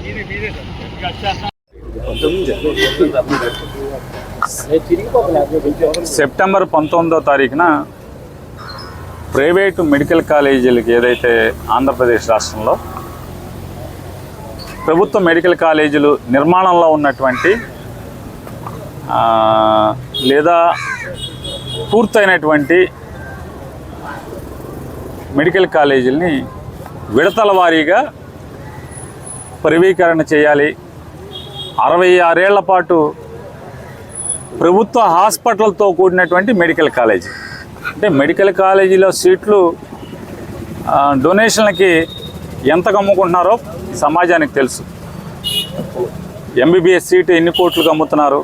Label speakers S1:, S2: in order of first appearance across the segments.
S1: Ini lebih jauh bisa.
S2: September పంతొమ్మిదో తారీఖున private medical కాలేజీలకి ఏదైతే ఆంధ్రప్రదేశ్ రాష్ట్రంలో ప్రభుత్వ మెడికల్ కాలేజీలు నిర్మాణంలో ఉన్నటువంటి లేదా పూర్తయినటువంటి మెడికల్ కాలేజీలని విడతల వారీగా పరివీకరణ చేయాలి అరవై ఆరేళ్ళ పాటు ప్రభుత్వ హాస్పిటల్తో కూడినటువంటి మెడికల్ కాలేజీ. అంటే మెడికల్ కాలేజీలో సీట్లు డొనేషన్లకి ఎంత కమ్ముకుంటున్నారో సమాజానికి తెలుసు. ఎంబీబీఎస్ సీటు ఎన్ని కోట్లు అమ్ముతున్నారు?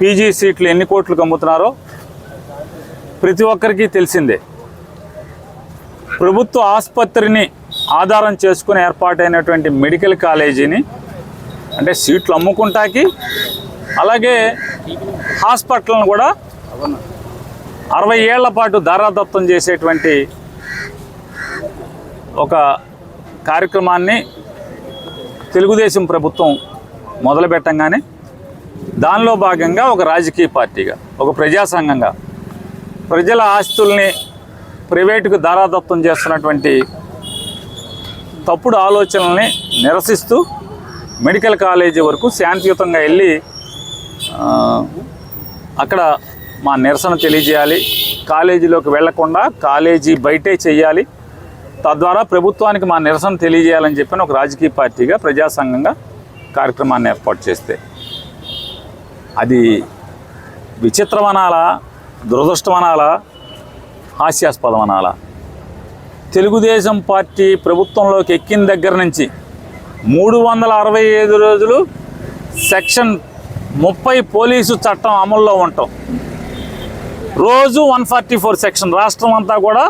S2: పీజీ సీట్లు ఎన్ని కోట్లు అమ్ముతున్నారో? ప్రతి ఒక్కరికి తెలిసిందే. ప్రభుత్వ ఆసుపత్రిని ఆధారం చేసుకుని ఏర్పాటైనటువంటి మెడికల్ కాలేజీని అంటే సీట్లు అమ్ముకుంటాకి అలాగే హాస్పిటల్ను కూడా అరవై ఏళ్ళ పాటు ధారాదత్తం చేసేటువంటి ఒక కార్యక్రమాన్ని తెలుగుదేశం ప్రభుత్వం మొదలుపెట్టంగానే దానిలో భాగంగా ఒక రాజకీయ పార్టీగా ఒక ప్రజాసంఘంగా ప్రజల ఆస్తుల్ని ప్రైవేటుకు దారాదత్తం చేస్తున్నటువంటి తప్పుడు ఆలోచనల్ని నిరసిస్తూ మెడికల్ కాలేజీ వరకు శాంతియుతంగా వెళ్ళి అక్కడ మా నిరసన తెలియజేయాలి. కాలేజీలోకి వెళ్ళకుండా కాలేజీ బయటే చేయాలి. తద్వారా ప్రభుత్వానికి మా నిరసన తెలియజేయాలని చెప్పిన ఒక రాజకీయ పార్టీగా ప్రజాసంఘంగా కార్యక్రమాన్ని ఏర్పాటు చేస్తే. అది విచిత్రమనాలా దురదృష్టమనాలా హాస్యాస్పదమనాలా? తెలుగుదేశం పార్టీ ప్రభుత్వంలోకి ఎక్కిన దగ్గర నుంచి మూడు వందల అరవై ఐదు రోజులు సెక్షన్ ముప్పై పోలీసు చట్టం అమల్లో ఉంటాం రోజు వన్ ఫార్టీ ఫోర్ సెక్షన్ రాష్ట్రం అంతా కూడా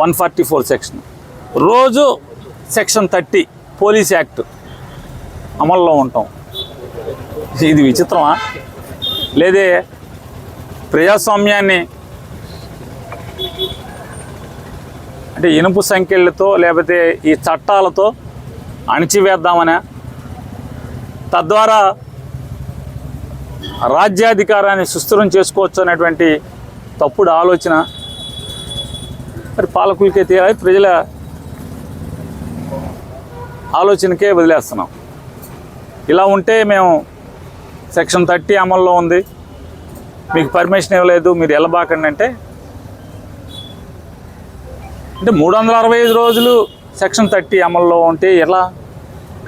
S2: వన్ ఫార్టీ ఫోర్ సెక్షన్. రోజు సెక్షన్ థర్టీ పోలీస్ యాక్ట్ అమల్లో ఉంటాం ఇది విచిత్రమా? లేదే ప్రజాస్వామ్యాన్ని అంటే ఇనుపు సంఖ్యలతో లేకపోతే ఈ చట్టాలతో అణిచివేద్దామనే. తద్వారా రాజ్యాధికారాన్ని సుస్థిరం చేసుకోవచ్చు అనేటువంటి తప్పుడు ఆలోచన. మరి పాలకులకే తెలియాలి ప్రజల ఆలోచనకే వదిలేస్తున్నాం. ఇలా ఉంటే మేము సెక్షన్ థర్టీ అమల్లో ఉంది. మీకు పర్మిషన్ ఇవ్వలేదు మీరు వెళ్ళబాకండి అంటే. అంటే మూడు వందల అరవై ఐదు రోజులు సెక్షన్ థర్టీ అమల్లో ఉంటే ఎలా?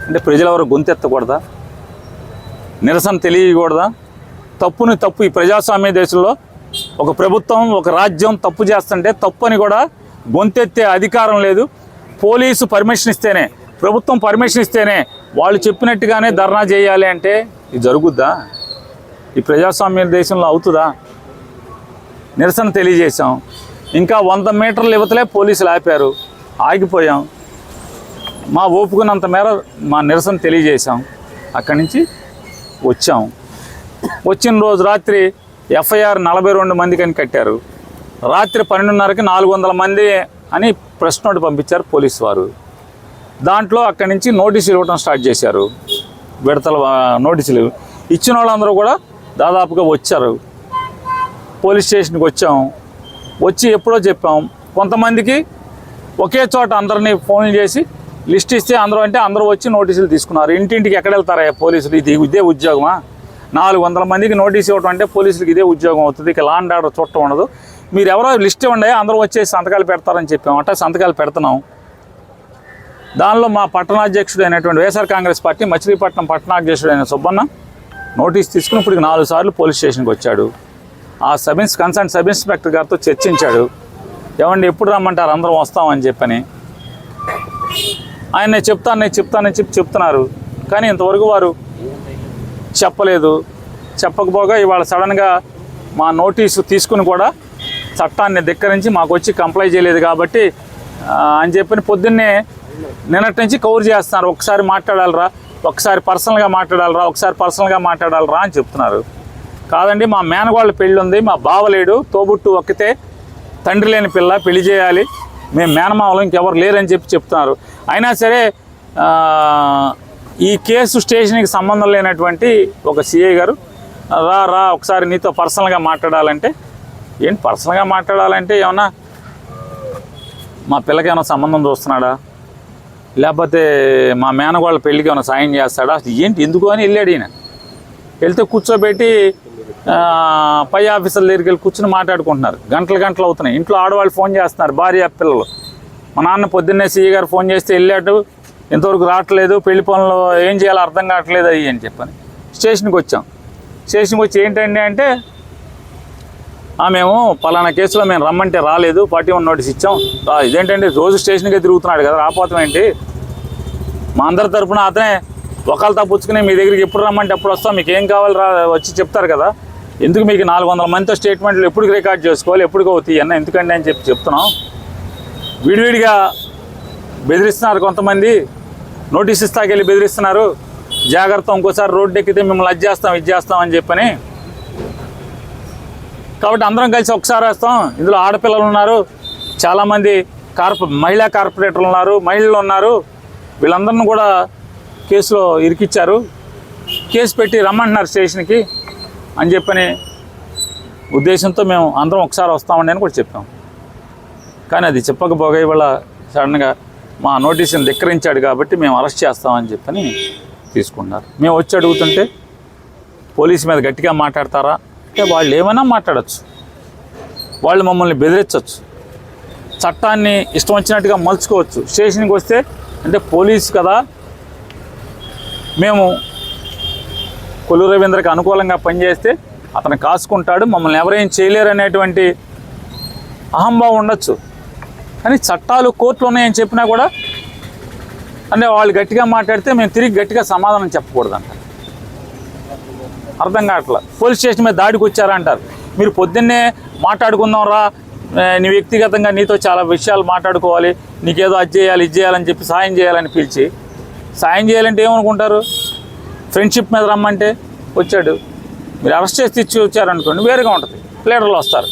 S2: అంటే ప్రజలు ఎవరు గొంతెత్తకూడదా? నిరసన తెలియకూడదా? తప్పుని తప్పు ఈ ప్రజాస్వామ్య దేశంలో ఒక ప్రభుత్వం ఒక రాజ్యం తప్పు చేస్తుంటే తప్పు అని కూడా గొంతెత్తే అధికారం లేదు. పోలీసు పర్మిషన్ ఇస్తేనే ప్రభుత్వం పర్మిషన్ ఇస్తేనే వాళ్ళు చెప్పినట్టుగానే ధర్నా చేయాలి అంటే ఇది జరుగుద్దా? ఈ ప్రజాస్వామ్య దేశంలో అవుతుందా? నిరసన తెలియజేశాం. ఇంకా వంద మీటర్లు ఇవతలే పోలీసులు ఆపారు. ఆగిపోయాం. మా ఓపుకున్నంత మేర మా నిరసన తెలియజేశాం. అక్కడి నుంచి వచ్చాం. వచ్చిన రోజు రాత్రి ఎఫ్ఐఆర్ నలభై రెండు మందికి అని కట్టారు. రాత్రి పన్నెండున్నరకి నాలుగు వందల మంది అని ప్రెస్ నోట్ పంపించారు పోలీసు వారు దాంట్లో అక్కడి నుంచి నోటీసులు ఇవ్వడం స్టార్ట్ చేశారు. విడతల నోటీసులు ఇచ్చిన వాళ్ళందరూ కూడా దాదాపుగా వచ్చారు. పోలీస్ స్టేషన్కి వచ్చాం. వచ్చి ఎప్పుడో చెప్పాం. కొంతమందికి ఒకే చోట అందరినీ ఫోన్ చేసి లిస్ట్ ఇస్తే అందరూ అంటే అందరూ వచ్చి నోటీసులు తీసుకున్నారు. ఇంటింటికి ఎక్కడ వెళ్తారా పోలీసులు? ఇది ఇదే ఉద్యోగమా? నాలుగు వందల మందికి నోటీస్ ఇవ్వడం అంటే పోలీసులకు ఇదే ఉద్యోగం అవుతుంది. ఇక లాండ్ ఆర్డర్ చూడటం ఉండదు. మీరు ఎవరో లిస్ట్ ఇవ్వండి అందరూ వచ్చేసి సంతకాలు పెడతారని చెప్పామంటే సంతకాలు పెడుతున్నాం. దానిలో మా పట్టణాధ్యక్షుడు అయినటువంటి వైఎస్ఆర్ కాంగ్రెస్ పార్టీ మచిలీపట్నం పట్టణాధ్యక్షుడు అయిన సుబ్బన్న నోటీస్ తీసుకుని ఇప్పుడు నాలుగు సార్లు పోలీస్ స్టేషన్కి వచ్చాడు. ఆ సబ్ ఇన్స్ కన్సర్న్ సబ్ ఇన్స్పెక్టర్ గారితో చర్చించాడు. ఏమండి ఎప్పుడు రమ్మంటారు? అందరం వస్తామని చెప్పని. ఆయన నేను చెప్తాను నేను చెప్తానని చెప్పి చెప్తున్నారు. కానీ ఇంతవరకు వారు చెప్పలేదు. చెప్పకపోగా ఇవాళ సడన్గా మా నోటీసు తీసుకుని కూడా చట్టాన్ని ధిక్కరించి మాకు వచ్చి కంప్లై చేయలేదు కాబట్టి అని చెప్పని పొద్దున్నే నిన్నటి నుంచి కవర్ చేస్తున్నారు. ఒకసారి మాట్లాడాలరా ఒకసారి పర్సనల్గా మాట్లాడాలరా ఒకసారి పర్సనల్గా మాట్లాడాలరా అని చెప్తున్నారు. కాదండి మా మేనగాళ్ళ పెళ్ళి ఉంది మా బావలేడు తోబుట్టు ఒక్కితే తండ్రి లేని పిల్ల పెళ్ళి చేయాలి. మేము మేనమావలు ఇంకెవరు లేరని చెప్పి చెప్తున్నారు. అయినా సరే ఈ కేసు స్టేషన్కి సంబంధం లేనటువంటి ఒక సిఐ గారు రా రా ఒకసారి నీతో పర్సనల్గా మాట్లాడాలంటే ఏంటి పర్సనల్గా మాట్లాడాలంటే ఏమన్నా మా పిల్లకి ఏమైనా సంబంధం చూస్తున్నాడా? లేకపోతే మా మేనగోళ్ళ పెళ్ళికి ఏమైనా సాయం చేస్తాడా? ఏంటి ఎందుకు అని వెళ్ళాడు ఈయన. వెళ్తే కూర్చోబెట్టి పై ఆఫీసర్ల దగ్గరికి వెళ్ళి కూర్చుని మాట్లాడుకుంటున్నారు. గంటలు గంటలు అవుతున్నాయి. ఇంట్లో ఆడవాళ్ళు ఫోన్ చేస్తున్నారు భార్య పిల్లలు. మా నాన్న పొద్దున్నే సీఈ గారు ఫోన్ చేస్తే వెళ్ళాడు ఇంతవరకు రావట్లేదు పెళ్ళి పనులు ఏం చేయాలో అర్థం కావట్లేదు అయ్యి అని చెప్పని స్టేషన్కి వచ్చాం. స్టేషన్కి వచ్చి ఏంటండి అంటే మేము పలానా కేసులో మేము రమ్మంటే రాలేదు పార్టీ వన్ నోటీస్ ఇచ్చాం. ఇదేంటంటే రోజు స్టేషన్కే తిరుగుతున్నాడు కదా రాపోతాం ఏంటి? మా అందరి తరఫున అతనే ఒకళ్ళు తప్పుచ్చుకుని మీ దగ్గరికి ఎప్పుడు రమ్మంటే ఎప్పుడు వస్తాం మీకు ఏం కావాలి రా వచ్చి చెప్తారు కదా. ఎందుకు మీకు నాలుగు వందల మందితో స్టేట్మెంట్లు ఎప్పుడు రికార్డ్ చేసుకోవాలి ఎప్పుడు అవుతాయి అన్న ఎందుకండి అని చెప్పి చెప్తున్నాం. విడివిడిగా బెదిరిస్తున్నారు కొంతమంది నోటీస్ ఇస్తాకెళ్ళి బెదిరిస్తున్నారు. జాగ్రత్త ఇంకోసారి రోడ్డు ఎక్కితే మిమ్మల్ని అది చేస్తాం ఇది చేస్తాం అని చెప్పని. కాబట్టి అందరం కలిసి ఒకసారి వేస్తాం. ఇందులో ఆడపిల్లలు ఉన్నారు చాలామంది కార్పొ మహిళా కార్పొరేటర్లు ఉన్నారు మహిళలు ఉన్నారు. వీళ్ళందరిని కూడా కేసులో ఇరికిచ్చారు. కేసు పెట్టి రమ్మంటున్నారు స్టేషన్కి. అని చెప్పని ఉద్దేశంతో మేము అందరం ఒకసారి వస్తామండి అని కూడా చెప్పాం. కానీ అది చెప్పకపోగా ఇవాళ సడన్గా మా నోటీసుని ధిక్కరించాడు కాబట్టి మేము అరెస్ట్ చేస్తామని చెప్పని తీసుకున్నారు. మేము వచ్చి అడుగుతుంటే పోలీసు మీద గట్టిగా మాట్లాడతారా? అంటే వాళ్ళు ఏమైనా మాట్లాడచ్చు. వాళ్ళు మమ్మల్ని బెదిరించవచ్చు చట్టాన్ని ఇష్టం వచ్చినట్టుగా మలుచుకోవచ్చు. స్టేషన్కి వస్తే అంటే పోలీసు కదా మేము కొల్లు రవీంద్రకి అనుకూలంగా పనిచేస్తే అతను కాసుకుంటాడు మమ్మల్ని ఎవరేం చేయలేరు అనేటువంటి అహంభావం ఉండొచ్చు. కానీ చట్టాలు కోర్టులు ఉన్నాయని చెప్పినా కూడా అంటే వాళ్ళు గట్టిగా మాట్లాడితే మేము తిరిగి గట్టిగా సమాధానం చెప్పకూడదంట అర్థం కావట్లా? పోలీస్ స్టేషన్ మీద దాడికి వచ్చారంటారు మీరు పొద్దున్నే మాట్లాడుకుందాం రా నీ వ్యక్తిగతంగా నీతో చాలా విషయాలు మాట్లాడుకోవాలి నీకేదో అది చేయాలి ఇది చేయాలని చెప్పి సాయం చేయాలని పిలిచి సాయం చేయాలంటే ఏమనుకుంటారు? ఫ్రెండ్షిప్ మీద రమ్మంటే వచ్చాడు. మీరు అరెస్ట్ చేసి తెచ్చి వచ్చారనుకోండి వేరుగా ఉంటుంది. లీడర్లు వస్తారు.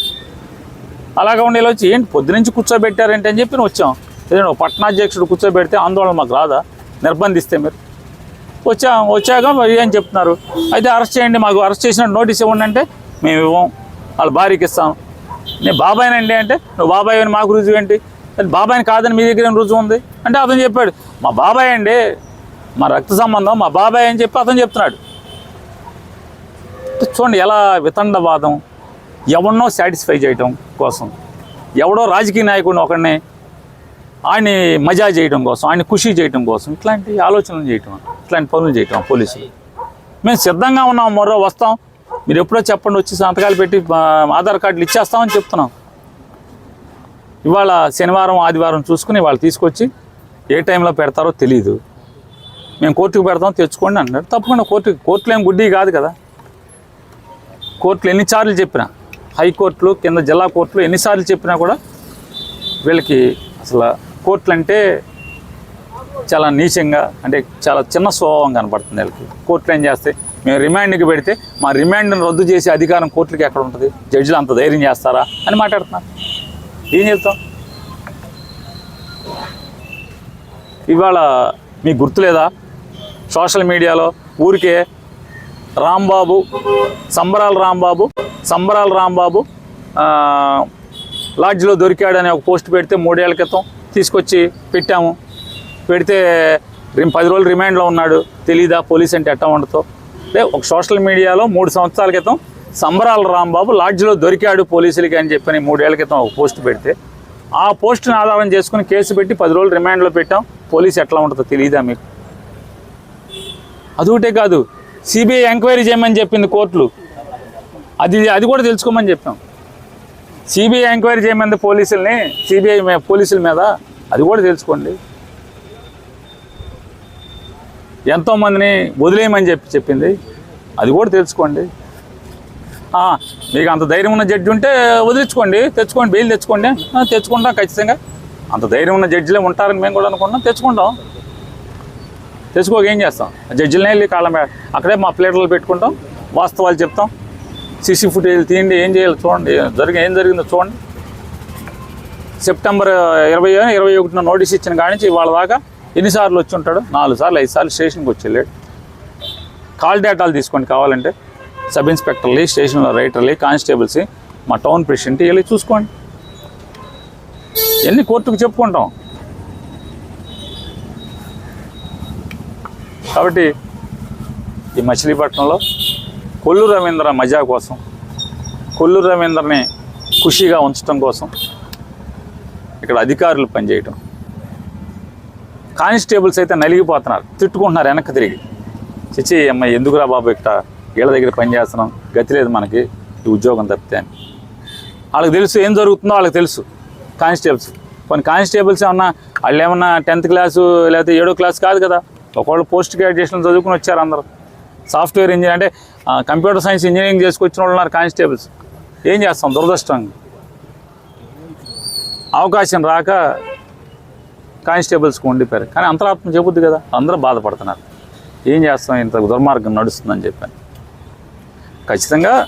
S2: అలాగా ఉండి వచ్చి ఏంటి పొద్దునుంచి కూర్చోబెట్టారంటే? అని చెప్పి వచ్చాం. ఏదైనా పట్టణాధ్యక్షుడు కూర్చోబెడితే ఆందోళన మాకు రాదా? నిర్బంధిస్తే మీరు. వచ్చా వచ్చాక మరి ఏం చెప్తున్నారు? అయితే అరెస్ట్ చేయండి మాకు అరెస్ట్ చేసిన నోటీస్ ఇవ్వండి అంటే మేము ఇవ్వం. వాళ్ళ భార్యకి ఇస్తాం. నేను బాబాయ్నండి అంటే నువ్వు బాబాయ్ అని మాకు రుజువు ఏంటి? బాబాయ్ని కాదని మీ దగ్గర ఏం రుజువు ఉంది? అంటే అతను చెప్పాడు మా బాబాయ్ అండి మా రక్త సంబంధం మా బాబాయ్ అని చెప్పి అతను చెప్తున్నాడు. చూడండి ఎలా వితండవాదం ఎవరినో సాటిస్ఫై చేయటం కోసం. ఎవడో రాజకీయ నాయకుడిని ఒకడిని ఆయన్ని మజా చేయడం కోసం ఆయన్ని ఖుషి చేయడం కోసం ఇట్లాంటి ఆలోచనలు చేయటం ఇట్లాంటి పనులు చేయటం పోలీసులు. మేము సిద్ధంగా ఉన్నాం మరో వస్తాం. మీరు ఎప్పుడో చెప్పండి వచ్చి సంతకాలు పెట్టి ఆధార్ కార్డులు ఇచ్చేస్తామని చెప్తున్నాం. ఇవాళ శనివారం ఆదివారం చూసుకుని వాళ్ళు తీసుకొచ్చి ఏ టైంలో పెడతారో తెలియదు మేము కోర్టుకు పెడతాం తెచ్చుకోండి అన్నాడు. తప్పకుండా కోర్టు కోర్టులు ఏం గుడ్డి కాదు కదా. కోర్టులు ఎన్నిసార్లు చెప్పినా హైకోర్టులు కింద జిల్లా కోర్టులు ఎన్నిసార్లు చెప్పినా కూడా వీళ్ళకి అసలు కోర్టులు అంటే చాలా నీచంగా అంటే చాలా చిన్న స్వభావం కనపడుతుంది వీళ్ళకి. కోర్టులు ఏం చేస్తాయి? మేము రిమాండ్కి పెడితే మా రిమాండ్ని రద్దు చేసే అధికారం కోర్టులకి ఎక్కడ ఉంటుంది? జడ్జిలు అంత ధైర్యం చేస్తారా? అని మాట్లాడుతున్నారు. ఏం చెప్తాం ఇవాళ మీకు గుర్తులేదా? సోషల్ మీడియాలో ఊరికే రాంబాబు సంబరాల రాంబాబు సంబరాల రాంబాబు లాడ్జ్లో దొరికాడని ఒక పోస్ట్ పెడితే మూడేళ్ళ క్రితం తీసుకొచ్చి పెట్టాము. పెడితే పది రోజులు రిమాండ్లో ఉన్నాడు. తెలీదా పోలీస్ అంటే ఎట్టా ఉండతో అంటే ఒక సోషల్ మీడియాలో మూడు సంవత్సరాల క్రితం సంబరాల రాంబాబు లాడ్జ్లో దొరికాడు పోలీసులకి అని చెప్పని మూడేళ్ళ క్రితం ఒక పోస్ట్ పెడితే ఆ పోస్టుని ఆధారం చేసుకుని కేసు పెట్టి పది రోజులు రిమాండ్లో పెట్టాం. పోలీస్ ఎట్లా ఉంటుందో తెలియదా మీకు? అదొకటే కాదు. సిబిఐ ఎంక్వైరీ చేయమని చెప్పింది కోర్టులు. అది అది కూడా తెలుసుకోమని చెప్పాం. సిబిఐ ఎంక్వైరీ చేయమంది పోలీసుల్ని సిబిఐ పోలీసుల మీద అది కూడా తెలుసుకోండి. ఎంతోమందిని వదిలేయమని చెప్పి చెప్పింది. అది కూడా తెలుసుకోండి. మీకు అంత ధైర్యం ఉన్న జడ్జి ఉంటే వదిలించుకోండి. తెచ్చుకోండి బెయిల్ తెచ్చుకోండి. తెచ్చుకుంటాం ఖచ్చితంగా. అంత ధైర్యం ఉన్న జడ్జిలే ఉంటారని మేము కూడా అనుకుంటున్నాం. తెచ్చుకుంటాం. తెచ్చుకోక ఏం చేస్తాం? జడ్జిలనే వెళ్ళి కాళ్ళ మీద. అక్కడే మా ప్లేటర్లు పెట్టుకుంటాం వాస్తవాలు చెప్తాం. సీసీ ఫుటేజ్ తీయండి ఏం చేయాలి చూడండి జరిగి ఏం జరిగిందో చూడండి. సెప్టెంబర్ ఇరవై ఇరవై ఒకటిన నోటీస్ ఇచ్చిన కాడి నుంచి వాళ్ళ దాకా ఎన్నిసార్లు వచ్చి ఉంటాడు? నాలుగు సార్లు ఐదు సార్లు స్టేషన్కి వచ్చి వెళ్ళాడు కాల్ డేటాలు తీసుకోండి కావాలంటే. సబ్ ఇన్స్పెక్టర్లు స్టేషన్లో రైటర్లు కానిస్టేబుల్స్ మా టౌన్ ప్రెసిడెంట్ వెళ్ళి చూసుకోండి. ఎన్ని కోర్టుకు చెప్పుకుంటాం? కాబట్టి ఈ మచిలీపట్నంలో కొల్లు రవీంద్ర మజా కోసం కొల్లు రవీంద్రని ఖుషిగా ఉంచడం కోసం ఇక్కడ అధికారులు పనిచేయటం. కానిస్టేబుల్స్ అయితే నలిగిపోతున్నారు తిట్టుకుంటున్నారు వెనక్కి తిరిగి. చిచి అమ్మాయి ఎందుకురా బాబు ఇక్కడ? వీళ్ళ దగ్గర పని చేస్తున్నాం గతి లేదు మనకి ఈ ఉద్యోగం తప్పితే అని. వాళ్ళకి తెలుసు ఏం జరుగుతుందో వాళ్ళకి తెలుసు కానిస్టేబుల్స్. కొన్ని కానిస్టేబుల్స్ ఏమన్నా వాళ్ళు ఏమన్నా టెన్త్ క్లాసు లేకపోతే ఏడో క్లాస్ కాదు కదా ఒకళ్ళు పోస్ట్ గ్రాడ్యుయేషన్ చదువుకుని వచ్చారు అందరూ. సాఫ్ట్వేర్ ఇంజనీర్ అంటే కంప్యూటర్ సైన్స్ ఇంజనీరింగ్ చేసుకొచ్చిన వాళ్ళు ఉన్నారు కానిస్టేబుల్స్. ఏం చేస్తాం? దురదృష్టం. అవకాశం రాక కానిస్టేబుల్స్కి ఉండిపోయారు. కానీ అంతరాత్మ చెబుద్ది కదా. అందరూ బాధపడుతున్నారు. ఏం చేస్తాం? ఇంత దుర్మార్గం నడుస్తుందని చెప్పాను. ఖచ్చితంగా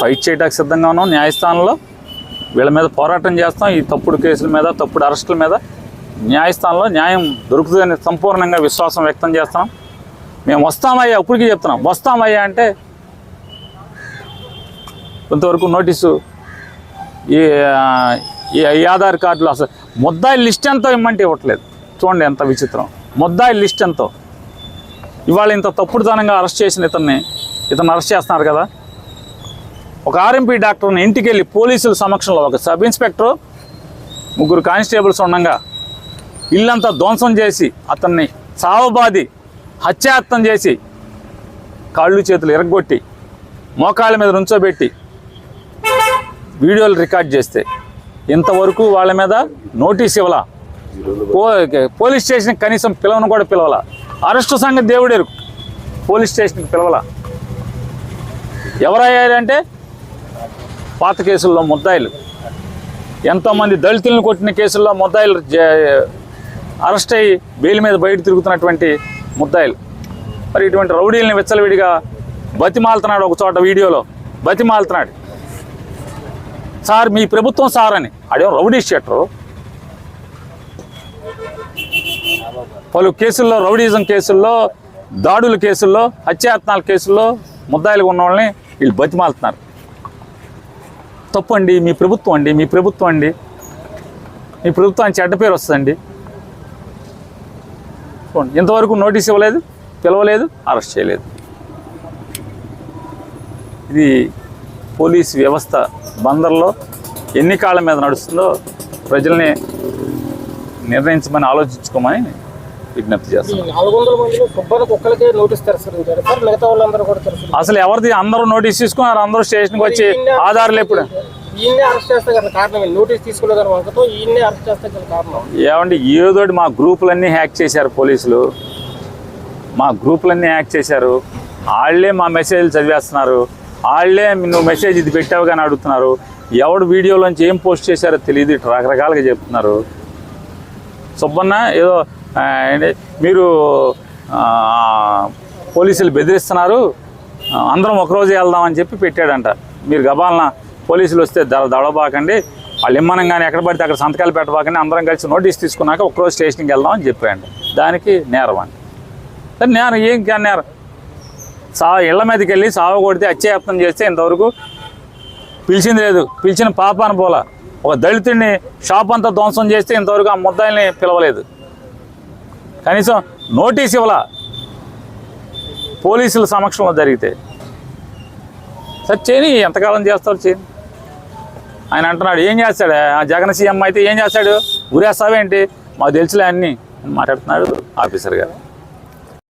S2: ఫైట్ చేయడానికి సిద్ధంగా ఉన్నాం. న్యాయస్థానంలో వీళ్ళ మీద పోరాటం చేస్తాం. ఈ తప్పుడు కేసుల మీద తప్పుడు అరెస్టుల మీద న్యాయస్థానంలో న్యాయం దొరుకుతుందని సంపూర్ణంగా విశ్వాసం వ్యక్తం చేస్తున్నాం. మేము వస్తామయ్యా ఇప్పటికీ చెప్తున్నాం. వస్తామయ్యా అంటే కొంతవరకు నోటీసు ఈ ఈ ఆధార్ కార్డులు అసలు ముద్దాయి లిస్ట్ ఎంతో ఇమ్మంటే ఇవ్వట్లేదు. చూడండి ఎంత విచిత్రం. ముద్దాయి లిస్ట్ ఎంతో. ఇవాళ ఇంత తప్పుడుతనంగా అరెస్ట్ చేసిన ఇతన్ని ఇతను అరెస్ట్ చేస్తున్నారు కదా. ఒక ఆర్ఎంపీ డాక్టర్ని ఇంటికి వెళ్ళి పోలీసుల సమక్షంలో ఒక సబ్ ఇన్స్పెక్టర్ ముగ్గురు కానిస్టేబుల్స్ ఉండగా ఇల్లంతా ధ్వంసం చేసి అతన్ని సావబాది హత్యాత్తం చేసి కాళ్ళు చేతులు ఎరగొట్టి మోకాళ్ళ మీద నుంచోబెట్టి వీడియోలు రికార్డ్ చేస్తే ఇంతవరకు వాళ్ళ మీద నోటీస్ ఇవ్వాల? పో పోలీస్ స్టేషన్కి కనీసం పిలవను కూడా పిలవాల? అరెస్టు సంగతి దేవుడేరు పోలీస్ స్టేషన్కి పిలవాల? ఎవరయ్యారంటే పాత కేసుల్లో ముద్దాయిలు. ఎంతోమంది దళితులను కొట్టిన కేసుల్లో ముద్దాయిలు అరెస్ట్ అయ్యి బెయిల్ మీద బయట తిరుగుతున్నటువంటి ముద్దాయిలు. మరి ఇటువంటి రౌడీల్ని విచ్చలవిడిగా బతిమాలుతున్నాడు ఒక చోట వీడియోలో. బతిమాలుతున్నాడు. సార్ మీ ప్రభుత్వం సార్ అని. అడే రౌడీ షెటరు? పలు కేసుల్లో రౌడీజం కేసుల్లో దాడుల కేసుల్లో హత్యాయత్నాల కేసుల్లో ముద్దాయిలుగా ఉన్న వాళ్ళని వీళ్ళు బతిమాలుతున్నారు. తప్పండి మీ ప్రభుత్వం అండి మీ ప్రభుత్వం అండి. మీ ప్రభుత్వానికి చెడ్డ పేరు వస్తుందండి. చూడండి ఇంతవరకు నోటీస్ ఇవ్వలేదు పిలవలేదు అరెస్ట్ చేయలేదు. ఇది పోలీస్ వ్యవస్థ బందర్లో ఎన్ని కాళ్ళ మీద నడుస్తుందో ప్రజల్ని నిర్ణయించమని ఆలోచించుకోమని విజ్ఞప్తి
S1: తిరస్కరించారు
S2: అసలు ఎవరిది? అందరూ నోటీస్ తీసుకున్నారు అందరూ స్టేషన్కి వచ్చి ఆధారాలు ఎప్పుడు
S1: ఈయన్నే అరెస్ట్ చేస్తే గల కారణం నోటీస్ తీసుకోలేదని వంకతో ఈయన్నే అరెస్ట్ చేస్తే గల కారణం?
S2: ఏమండి ఏదోటి మా గ్రూపులన్నీ హ్యాక్ చేశారు పోలీసులు. మా గ్రూపులన్నీ హ్యాక్ చేశారు. వాళ్ళే మా మెసేజ్లు చదివేస్తున్నారు. వాళ్ళే నువ్వు మెసేజ్ ఇది పెట్టావు కానీ అడుగుతున్నారు. ఎవడు వీడియోలోంచి ఏం పోస్ట్ చేశారో తెలియదు రకరకాలుగా చెప్తున్నారు. సుబ్బన్న ఏదో మీరు పోలీసులు బెదిరిస్తున్నారు. అందరం ఒకరోజు వెళ్దామని చెప్పి పెట్టాడంట. మీరు గబాలన? పోలీసులు వస్తే దడ దడబాకండి వాళ్ళు ఇమ్మనంగానే ఎక్కడ పడితే అక్కడ సంతకాలు పెట్టబాకండి. అందరం కలిసి నోటీస్ తీసుకున్నాక ఒకరోజు స్టేషన్కి వెళ్దాం అని చెప్పాడు. దానికి నేరం అండి. సరే నేరం ఏం కా- నేరం? సా ఇళ్ళ మీదకి వెళ్ళి సావ కొడితే అత్యయత్నం చేస్తే ఇంతవరకు పిలిచింది లేదు. పిలిచిన పాపాన పోలా. ఒక దళితుడిని షాప్ అంతా ధ్వంసం చేస్తే ఇంతవరకు ఆ ముద్దాయిల్ని పిలవలేదు. కనీసం నోటీస్ ఇవ్వాల. పోలీసుల సమక్షంలో జరిగితే. సరే చేయని ఎంతకాలం చేస్తారు చేయని ఆయన అంటున్నాడు ఏం చేస్తాడు? ఆ జగన్ సీఎం అయితే ఏం చేస్తాడు? గురేస్తావేంటి? మాకు తెలుసులే అన్నీ. మాట్లాడుతున్నాడు ఆఫీసర్ గారు.